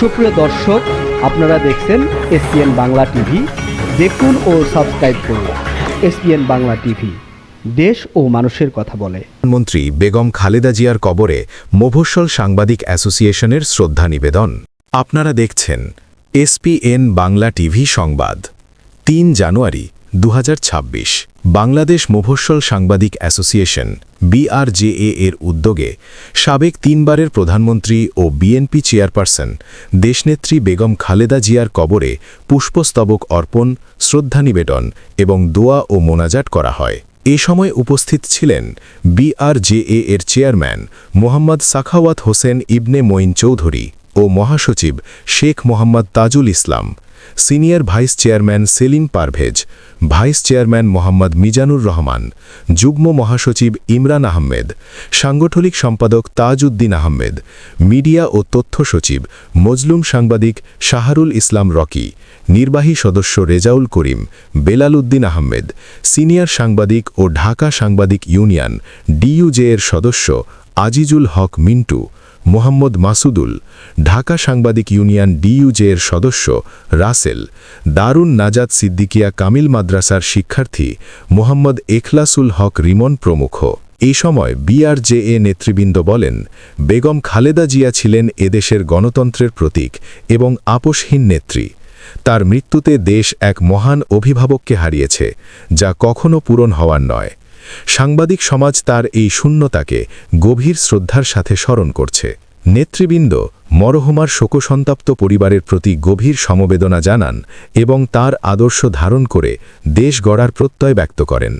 সুপ্রিয় দর্শক, আপনারা দেখছেন এসপিএন বাংলা টিভি। দেখুন ও সাবস্ক্রাইব করুন এসপিএন বাংলা টিভি। দেশ ও মানুষের কথা বলে। প্রধানমন্ত্রী বেগম খালেদা জিয়ার কবরে মোভস্বল সাংবাদিক অ্যাসোসিয়েশনের শ্রদ্ধা নিবেদন। আপনারা দেখছেন এসপিএন বাংলা টিভি সংবাদ, তিন জানুয়ারি দু হাজার ছাব্বিশ, বাংলাদেশ মোভস্বল সাংবাদিক অ্যাসোসিয়েশন, বিআরজেএ এর উদ্যোগে সাবেক তিনবারের প্রধানমন্ত্রী ও বিএনপি চেয়ারপারসন দেশনেত্রী বেগম খালেদা জিয়ার কবরে পুষ্পস্তবক অর্পণ, শ্রদ্ধা নিবেদন এবং দোয়া ও মোনাজাট করা হয়। এ সময় উপস্থিত ছিলেন বিআরজেএ এর চেয়ারম্যান মোহাম্মদ সাখাওয়াত হোসেন ইবনে মঈন চৌধুরী ও মহাসচিব Sheikh Mohammad Tajul Islam. Senior vice chairman Selim Parvez, vice chairman Mohammad Mizanur Rahman, যুগ্ম মহাসচিব ইমরান আহমেদ, সাংগঠনিক সম্পাদক তাজউদ্দিন আহমেদ, মিডিয়া ও তথ্য সচিব মজলুম সাংবাদিক শাহারুল ইসলাম রকি, নির্বাহী সদস্য রেজাউল করিম বেলাল উদ্দিন আহমেদ, সিনিয়র সাংবাদিক ও ঢাকা সাংবাদিক ইউনিয়ন ডিইউজে এর সদস্য আজিজুল হক মিন্টু মোহাম্মদ মাসুদুল, ঢাকা সাংবাদিক ইউনিয়ন ডিইউজে এর সদস্য রাসেল, দারুণ নাজাদ সিদ্দিকিয়া কামিল মাদ্রাসার শিক্ষার্থী মোহাম্মদ এখলাসুল হক রিমন প্রমুখ। এই সময় বিআরজেএ নেতৃবৃন্দ বলেন, বেগম খালেদা জিয়া ছিলেন এদেশের গণতন্ত্রের প্রতীক এবং আপোষহীন নেত্রী। তার মৃত্যুতে দেশ এক মহান অভিভাবককে হারিয়েছে, যা কখনো পূরণ হওয়ার নয়। সাংবাদিক সমাজ তার এই শূন্যতাকে গভীর শ্রদ্ধার সাথে স্মরণ করছে। নেতৃবৃন্দ মরহুমার শোকসন্তাপ্ত পরিবারের প্রতি গভীর সমবেদনা জানান এবং তার আদর্শ ধারণ করে দেশ গড়ার প্রত্যয় ব্যক্ত করেন।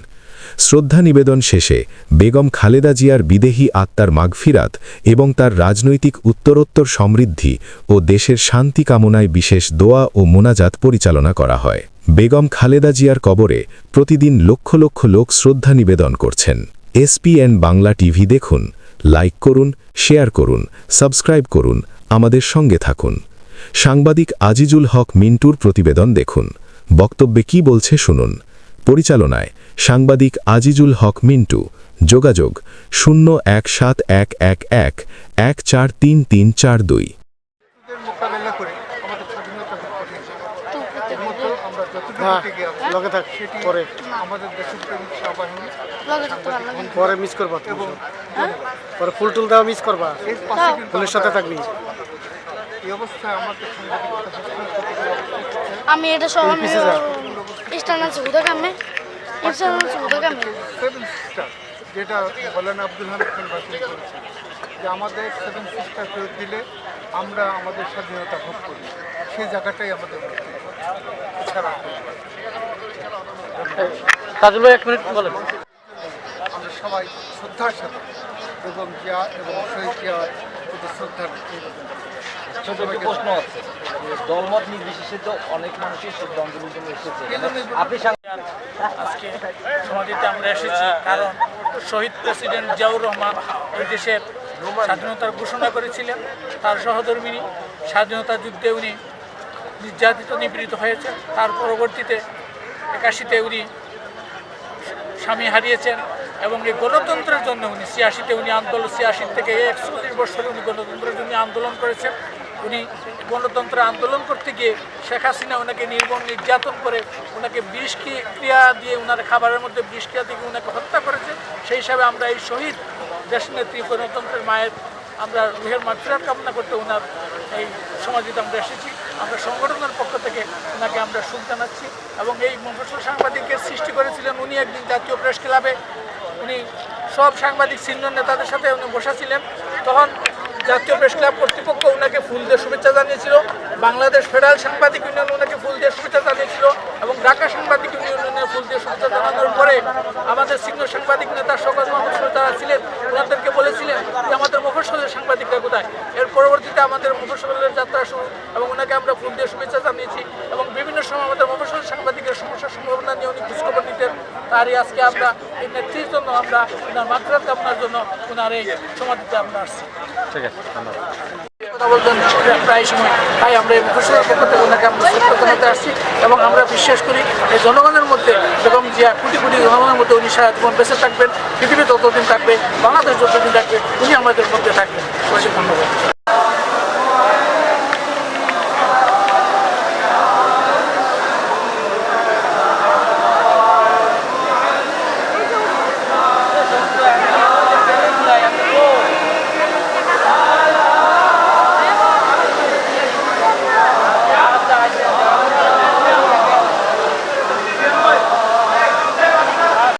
শ্রদ্ধা নিবেদন শেষে বেগম খালেদা জিয়ার বিদেহী আত্মার মাগফিরাত এবং তার রাজনৈতিক উত্তরোত্তর সমৃদ্ধি ও দেশের শান্তি কামনায় বিশেষ দোয়া ও মোনাজাত পরিচালনা করা হয়। বেগম খালেদা জিয়ার কবরে প্রতিদিন লক্ষ লক্ষ লোক শ্রদ্ধা নিবেদন করছেন। এসপিএন বাংলা টিভি দেখুন, লাইক করুন, শেয়ার করুন, সাবস্ক্রাইব করুন, আমাদের সঙ্গে থাকুন। সাংবাদিক আজিজুল হক মিন্টুর প্রতিবেদন দেখুন। বক্তব্যে কি বলছে শুনুন। পরিচালনায় সাংবাদিক আজিজুল হক মিন্টু। যোগাযোগ শূন্য এক সাত এক এক এক এক চার তিন তিন চার দুই যুদ্ধের মোকাবেলা করে আমাদের স্বাধীনতা কঠিন একমাত্র আমরা যতটুকু হ্যাঁ, লগে থাক পরে। আমাদের দেশের পরে মিস করবা পরে ফুল টুল দেওয়া মিস করবা। ফুলের সাথে থাকবি। আমি এটা সহ আমি পিছে আছে উদা কামে স্টান আছে উদা কামে যেটা মৌলানা আব্দুল হামিদ খান বাতিল করেছে যে আমাদের সেভেন সিস্টার ফেরত দিলে আমরা আমাদের স্বাধীনতা ভোগ করি। সেই জায়গাটাই আমাদের তাজুল ভাই এক মিনিট বলেন। আমরা সবাই শ্রদ্ধার সাথে বেগম জিয়া এবং শহীদ জিয়ার প্রতি শ্রদ্ধার ছোট একটি প্রশ্ন আছে। দলমত নির্বিশেষে তো অনেক মানুষই শ্রদ্ধাঞ্জলির জন্য এসেছে। আপনি আজকে সমাধিতে আমরা এসেছি কারণ শহীদ প্রেসিডেন্ট জিয়াউর রহমান এই দেশের স্বাধীনতার ঘোষণা করেছিলেন। তার সহধর্মিনী স্বাধীনতা যুদ্ধে উনি নির্যাতিত, নিপীড়িত হয়েছে তার পরবর্তীতে একাশিতে উনি স্বামী হারিয়েছেন এবং এই গণতন্ত্রের জন্য উনি ছিয়াশিতে উনি আন্দোলন ছিয়াশি থেকে একচল্লিশ বছরে উনি গণতন্ত্রের জন্য আন্দোলন করেছেন। উনি গণতন্ত্র আন্দোলন করতে গিয়ে শেখ হাসিনা ওনাকে নির্মম নির্যাতন করে ওনাকে বিষ ক্রিয়া দিয়ে ওনার খাবারের মধ্যে বিষ ক্রিয়া দিয়ে ওনাকে হত্যা করেছে। সেই হিসাবে আমরা এই শহীদ দেশনেত্রী গণতন্ত্রের মায়ের আমরা রুহের মাতৃরাত কামনা করতে ওনার এই সমাজিতে আমরা এসেছি। আমরা সংগঠনের পক্ষ থেকে ওনাকে আমরা সুখ জানাচ্ছি এবং এই মফসল সাংবাদিকের সৃষ্টি করেছিলেন উনি একদিন জাতীয় প্রেস ক্লাবে। উনি সব সাংবাদিক, সিনিয়র নেতাদের সাথে উনি বসেছিলেন। তখন জাতীয় প্রেস ক্লাব কর্তৃপক্ষ ওনাকে ফুল দিয়ে শুভেচ্ছা জানিয়েছিল। বাংলাদেশ ফেডারেল সাংবাদিক ইউনিয়ন ওনাকে ফুল দিয়ে শুভেচ্ছা জানিয়েছিল এবং ঢাকা সাংবাদিক ইউনিয়নে ফুল দিয়ে শুভেচ্ছা জানানোর পরে আমাদের সিনিয়র সাংবাদিক নেতা মোহাম্মদ সরদার যারা ছিলেন, ওনাদেরকে বলেছিলেন যে আমাদের মফসলের সাংবাদিকরা কোথায়? এর পরবর্তীতে আমাদের মফসলের যাত্রা এবং ওনাকে আমরা ফুল দিয়ে শুভেচ্ছা জানিয়েছি এবং বিভিন্ন সময় আমাদের মফসলের সাংবাদিকের সমস্যার সম্ভাবনা নিয়ে উনি খোঁজখবর নিতেন। তারই আজকে আমরা এই নেত্রীর জন্য আমরা ওনার মাত্রাত কামনার জন্য ওনার এই সমাধিতে আমরা আসছি। কথা বলতেন প্রায় সময়। তাই আমরা এই মুখোশের পক্ষ থেকে ওনাকে আমরা জানাতে আসছি এবং আমরা বিশ্বাস করি এই জনগণের মধ্যে বেগম জিয়া কোটি কোটি জনগণের মধ্যে উনি সারা জীবন বেঁচে থাকবেন পৃথিবী যতদিন থাকবে বাংলাদেশ যতদিন থাকবে উনি আমাদের মধ্যে থাকবেন। ধন্যবাদ।